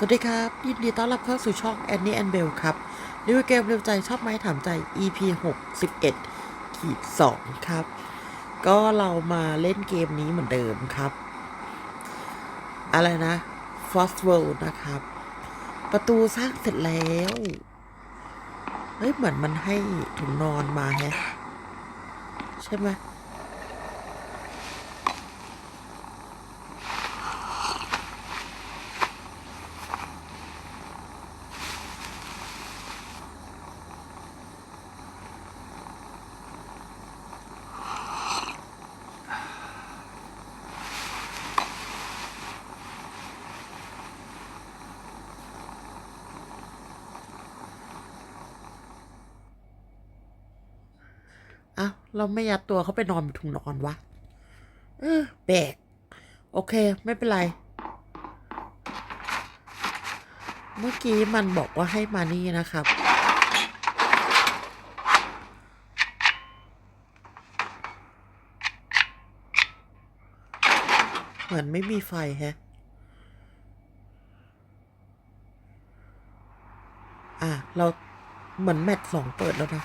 สวัสดีครับ ยินดีต้อนรับเข้าสู่ช่องแอนนี่แอนเบลครับรีวิวเกมเร็วใจชอบไหมถามใจ EP 61ขีด2ครับ ก็เรามาเล่นเกมนี้เหมือนเดิมครับ อะไรนะ f o s t World นะครับ ประตูสร้างเสร็จแล้ว เฮ้ย เหมือนมันให้ถุงนอนมาแฮะ ใช่ไหม เราไม่ยัดตัวเขาไปนอนบนถุงนอนวะ เออแปลกโอเค ไม่เป็นไร เมื่อกี้มันบอกว่าให้มานี่นะครับ เหมือนไม่มีไฟแฮะ อะ เราเหมือนแมตช์สองเปิดแล้วนะ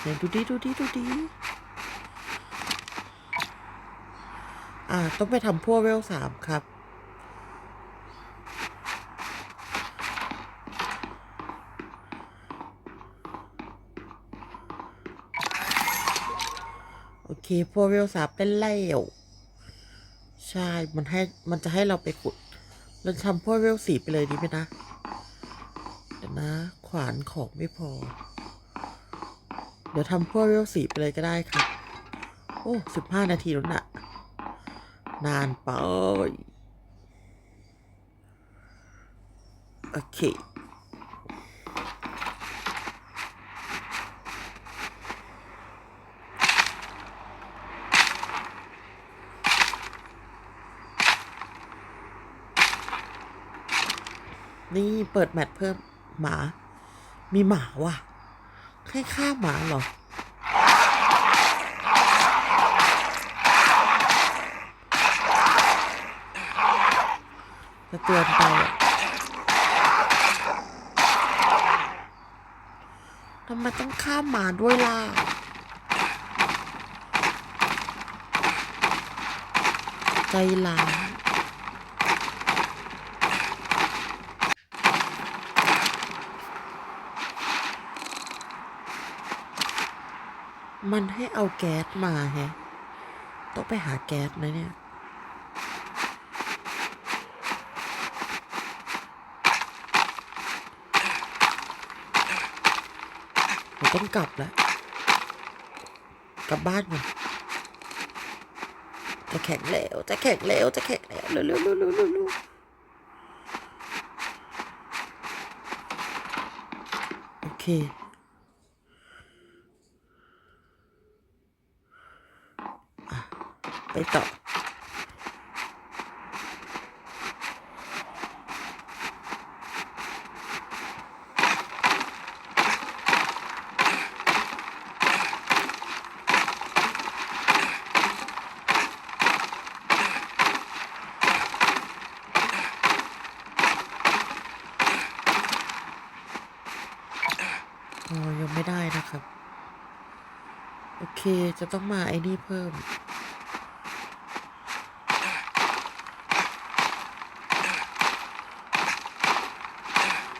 ไหนดูดิดูดิดูดิอ่า ต้องไปทำพวกเวลสามครับ โอเค พวกเวลสามเป็นแล้วใช่ มันให้ มันจะให้เราไปขุดเราทำพวกเวลสี่ไปเลยดีไหมนะ เดี๋ยวนะ ขวานของไม่พอ เดี๋ยวทำพวกเวลสีไปเลยก็ได้ครับโอ้สิบห้านาทีแล้วนะ่ะนานไปโอเคนี่เปิดแมตช์เพิ่มหมา มีหมาว่ะ ให้ฆ่าหมาเหรอ จะเตือนไปอะทำไมต้องฆ่าหมาด้วยล่ะใจร้าย มันให้เอาแก๊สมาแฮะ ต้องไปหาแก๊สนะเนี่ยเราต้องกลับแล้ว กลับบ้านก่อนจะแข็งแล้วจะแข็งแล้วจะแข็งแล้วเร็วเร็วเร็วเร็วเร็วเร็วโอเค อะ ไป ต่ออ๋อยังไม่ได้นะครับ โอเคจะต้องมาไอ้นี่เพิ่ม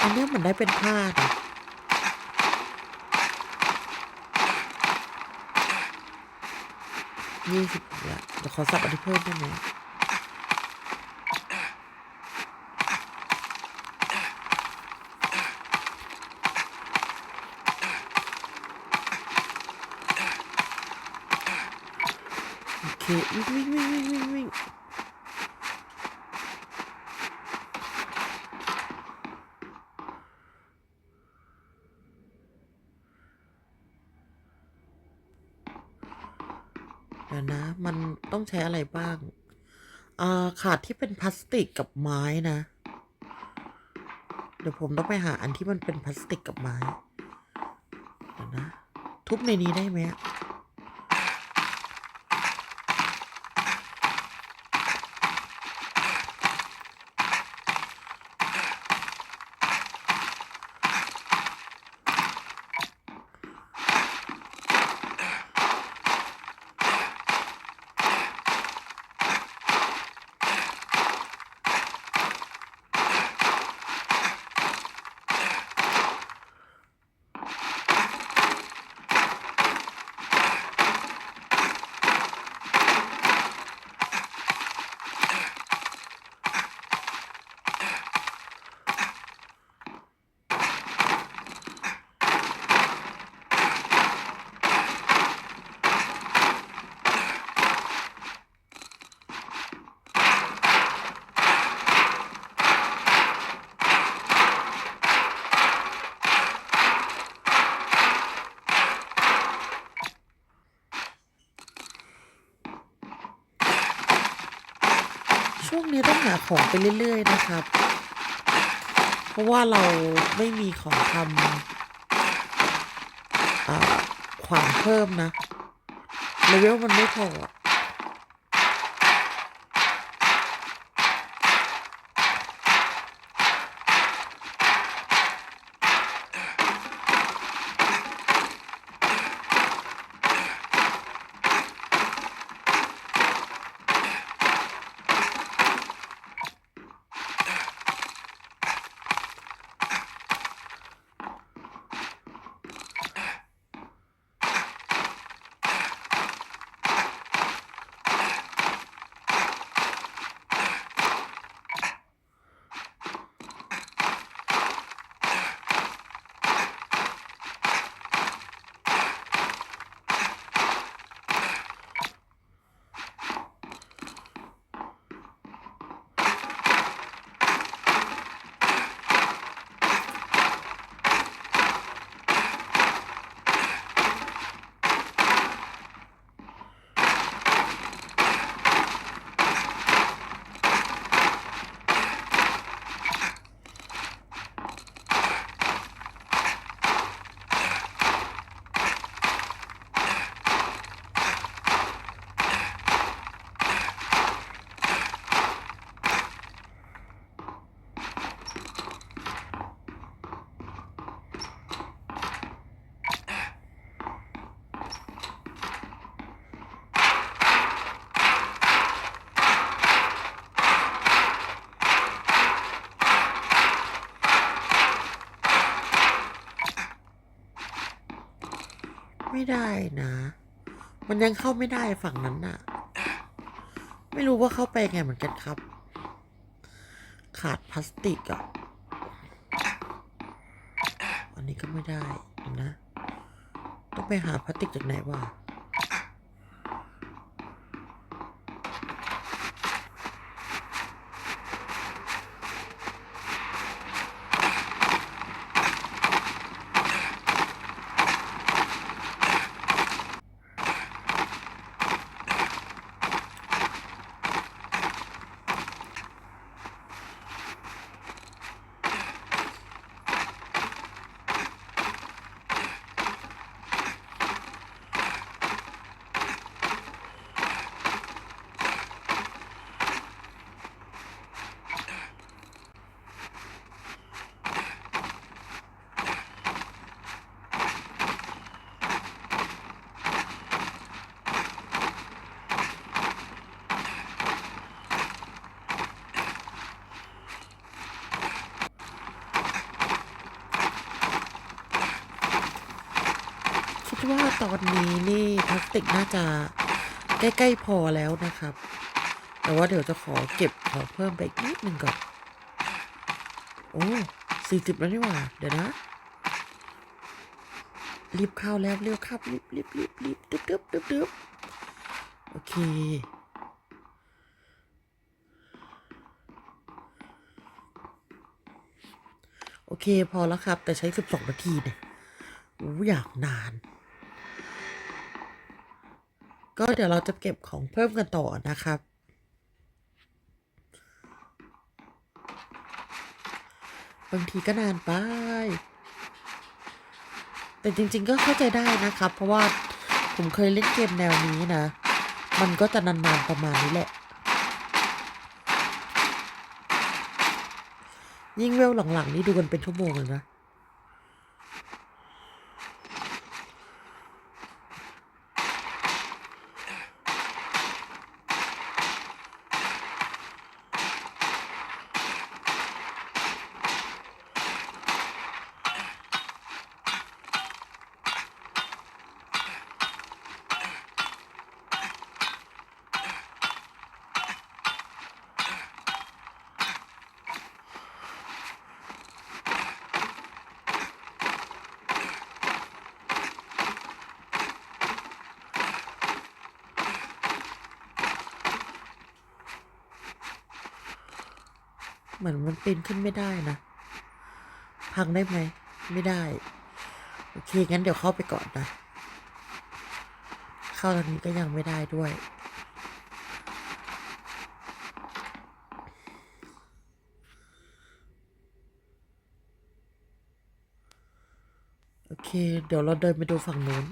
อันนี้เหมือนได้เป็นผ้านะยี่สิบละเดี๋ยวขอสับอันนี้เพิ่มได้ไหมโอเควิ่งวิ่งวิ่งวิ่งวิ่งวิ่งเดี๋ยวนะ มันต้องใช้อะไรบ้างอ่าขาดที่เป็นพลาสติกกับไม้นะ เดี๋ยวผมต้องไปหาอันที่มันเป็นพลาสติกกับไม้เดี๋ยวนะ ทุบในนี้ได้ไหมอะ ช่วงนี้ต้องหาของไปเรื่อย ๆ นะครับ เพราะว่าเราไม่มีของทำขวานเพิ่มนะเลเวลมันไม่พออะ ไม่ได้นะ มันยังเข้าไม่ได้ฝั่งนั้นน่ะ ไม่รู้ว่าเข้าไปไงเหมือนกันครับ ขาดพลาสติกอะ อันนี้ก็ไม่ได้นะ ต้องไปหาพลาสติกจากไหนวะ คิดว่า ตอนนี้นี่พลาสติกน่าจะใกล้ๆพอแล้วนะครับ แต่ว่าเดี๋ยวจะขอเก็บขอเพิ่มไปอีกนิดนึงก่อน โอ้สี่สิบแล้วนี่หว่า เดี๋ยวนะ รีบเข้าแล้วเร็วครับ รีบรีบรีบรีบตึ๊บตึ๊บตึ๊บตึ๊บโอเคโอเค พอแล้วครับ แต่ใช้สิบสองนาทีเนี่ยโอ้อยากนาน ก็เดี๋ยวเราจะเก็บของเพิ่มกันต่อนะครับ บางทีก็นานไป แต่จริง ๆ ก็เข้าใจได้นะครับ เพราะว่าผมเคยเล่นเกมแนวนี้นะ มันก็จะนานๆประมาณนี้แหละ ยิ่งเวลหลังๆนี่ดูกันเป็นชั่วโมงเลยนะ เหมือนมันปีนขึ้นไม่ได้นะ พังได้ไหม ไม่ได้ โอเค งั้นเดี๋ยวเข้าไปก่อนนะ เข้าตอนนี้ก็ยังไม่ได้ด้วย โอเค เดี๋ยวเราเดินไปดูฝั่งนู้น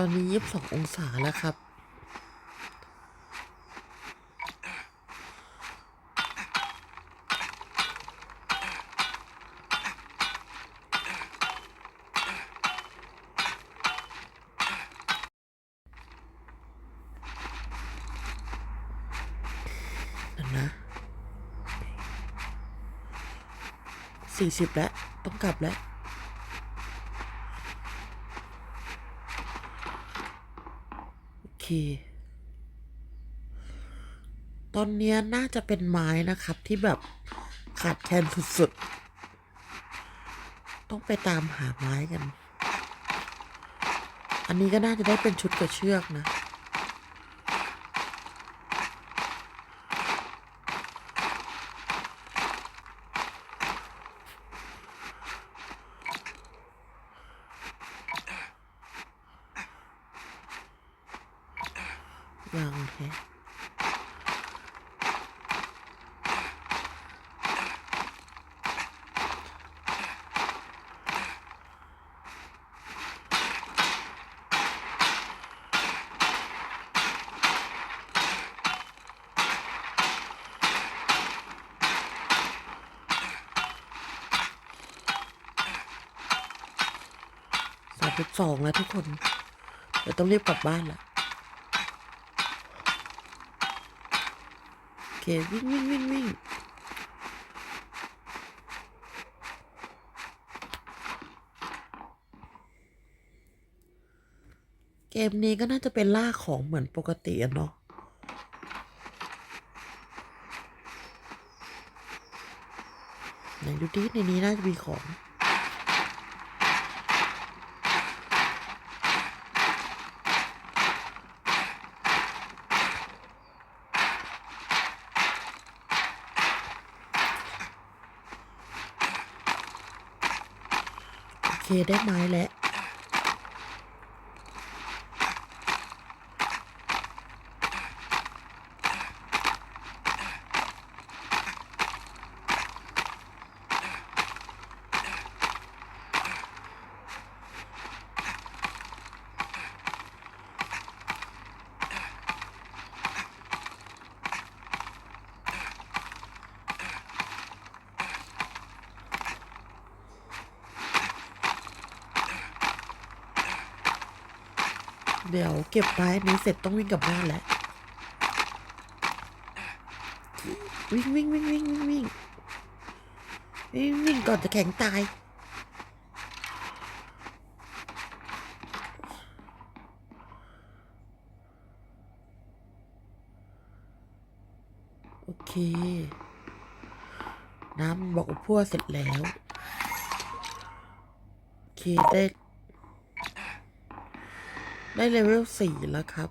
ตอนนี้ยีิบสององศาแล้วครับ นะสี่สิบแล้ว ต้องกลับแล้ว โอเค ตอนนี้น่าจะเป็นไม้นะครับที่แบบขาดแคลนสุดๆ ต้องไปตามหาไม้กัน อันนี้ก็น่าจะได้เป็นชุดกับเชือกนะ ยังแฮะ สามสิบสองแล้วทุกคน เดี๋ยวต้องรีบกลับบ้านละโอเควิ่งวิ่งวิ่งวิ่งเกมนี้ก็น่าจะเป็นล่าของเหมือนปกติอะเนาะไหนดูดิในนี้น่าจะมีของ ได้ไม้และ เดี๋ยวเก็บไม้นี้เสร็จต้องวิ่งกลับบ้านแล้ว วิ่งวิ่งวิ่งวิ่งวิ่งวิ่งวิ่งวิ่งก่อนจะแข็งตาย โอเค น้ำบอกว่าพั่วเสร็จแล้ว โอเคได้ ได้เลเวลสี่แล้วครับ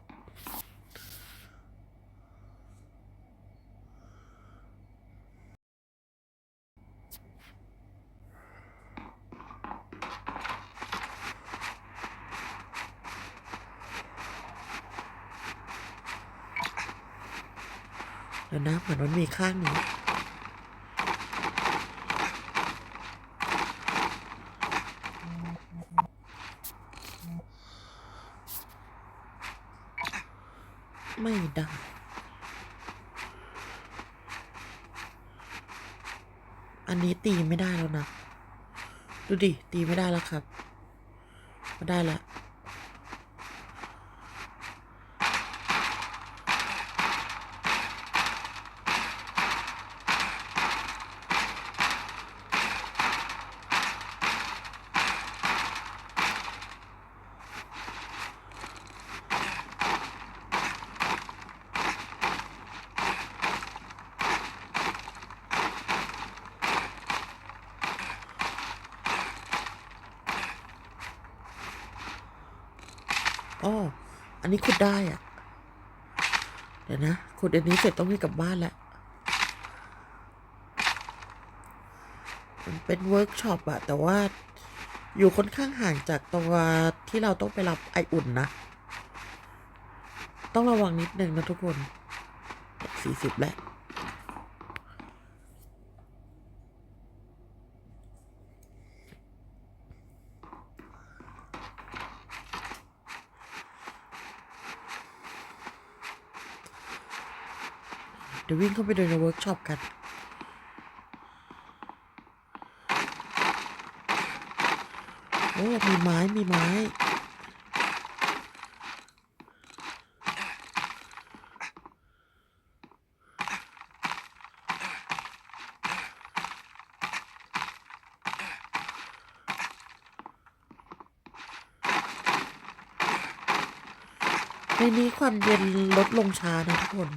เดี๋ยวนะเหมือนมันมีข้างนี้ ไม่ได้ อันนี้ ตีไม่ได้แล้วนะ ดูดิ ตีไม่ได้แล้วครับไม่ได้แล้ว อ๋ออันนี้ขุดได้อะเดี๋ยวนะ ขุดอันนี้เสร็จต้องรีบกลับบ้านแล้วมันเป็นเวิร์กช็อปอะแต่ว่าอยู่ค่อนข้างห่างจากตัวที่เราต้องไปรับไออุ่นนะ ต้องระวังนิดนึงนะทุกคนสี่สิบแล้ว เดี๋ยววิ่งเข้าไปดูในเวิร์กช็อปกันโอ้ มีไม้ มีไม้ ในนี้ความเย็นลดลงช้านะทุกคน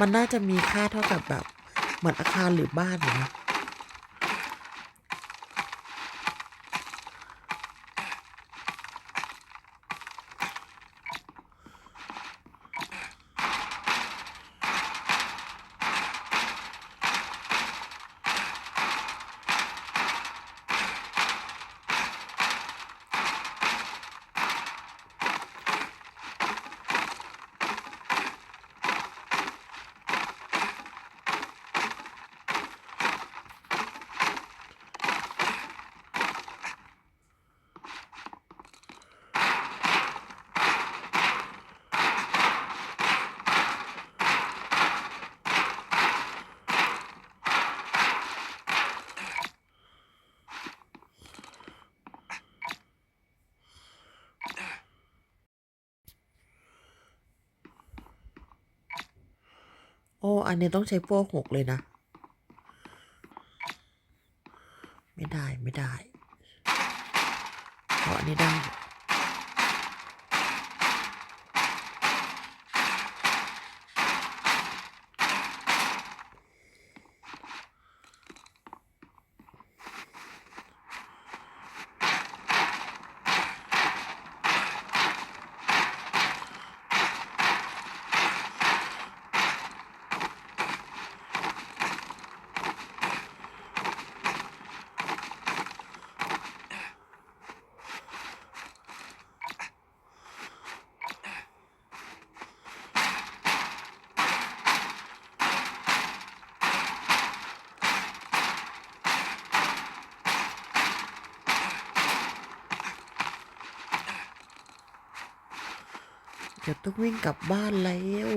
มันน่าจะมีค่าเท่ากับแบบเหมือนอาคารหรือบ้านอยู่นะ โอ้อันนี้ต้องใช้พวกหกเลยนะ ไม่ได้ไม่ได้เพราะอันนี้ได้ เดี๋ยวต้องวิ่งกลับบ้านแล้ว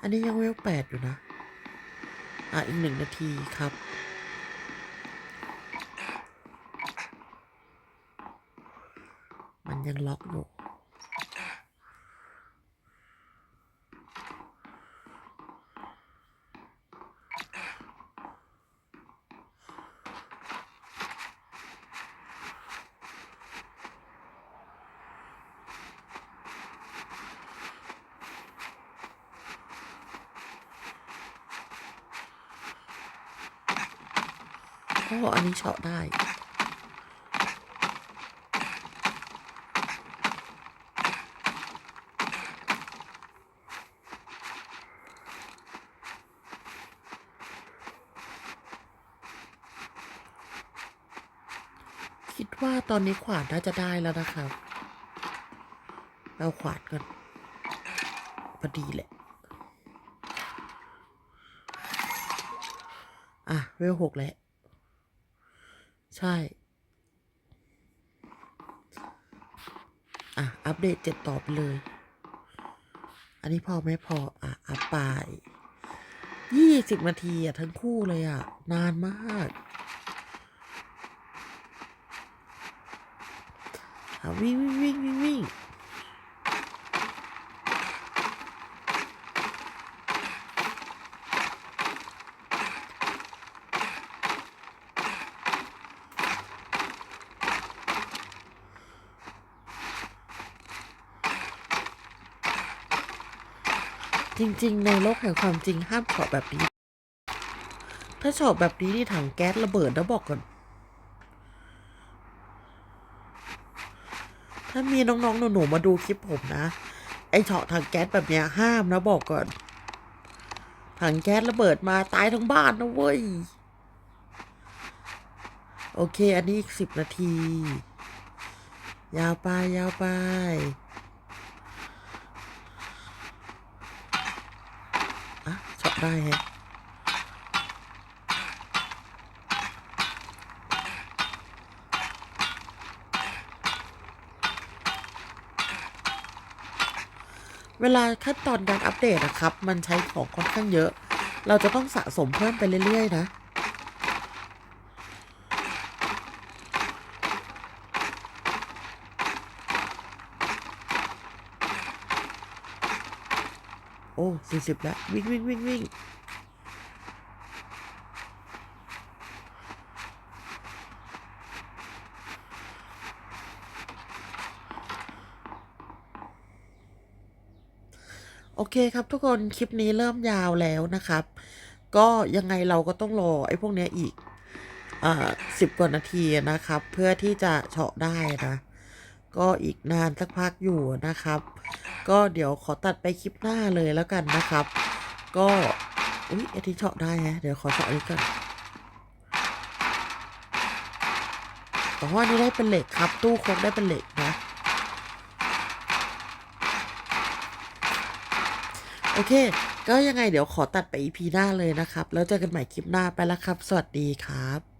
อันนี้ยังเวลแปดอยู่นะ อะ อีกหนึ่งนาทีครับ มันยังล็อกอยู่ โอ้ อันนี้ เฉาะได้คิดว่าตอนนี้ขวานน่าจะได้แล้วนะครับ เอาขวานก่อนพอดีแหละ อะ เวลหกแล้ว ช่ อะ อัปเดตเจ็ดต่อไปเลย อันนี้พอไม่พอ อะ อัปไปยี่สิบนาทีอะ ทั้งคู่เลยอะ นานมาก อะ วิ่งวิ่งวิ่งวิ่งวิ่ง จริง ๆ ในโลกแห่งความจริงห้ามเฉาะแบบนี้ ถ้าเฉาะแบบนี้นี่ถังแก๊สระเบิดนะบอกก่อน ถ้ามีน้องๆหนูๆมาดูคลิปผมนะ ไอเฉาะถังแก๊สแบบเนี้ยห้ามนะบอกก่อน ถังแก๊สระเบิดมาตายทั้งบ้านนะเว้ย โอเค อันนี้อีกสิบนาที ยาวไปยาวไป อะเฉาะ ได้แฮะเวลาขั้นตอนการอัปเดตนะครับ มันใช้ของค่อนข้างเยอะ เราจะต้องสะสมเพิ่มไปเรื่อยๆนะ สี่สิบแล้ว วิ่งวิ่งวิ่งวิ่งโอเคครับทุกคนคลิปนี้เริ่มยาวแล้วนะครับ ก็ยังไงเราก็ต้องรอไอ้พวกเนี้ยอีกอ่าสิบกว่านาทีนะครับ เพื่อที่จะเฉาะได้นะ ก็อีกนานสักพักอยู่นะครับ ก็เดี๋ยวขอตัดไปคลิปหน้าเลยแล้วกันนะครับ ก็อุ้ยไอที่เฉาะได้ฮะเดี๋ยวขอเฉาะอันนี้ก่อนแต่ว่านี่ได้เป็นเหล็กครับ ตู้โคกได้เป็นเหล็กนะโอเค ก็ยังไงเดี๋ยวขอตัดไป EP หน้าเลยนะครับ แล้วเจอกันใหม่คลิปหน้าไปแล้วครับ สวัสดีครับ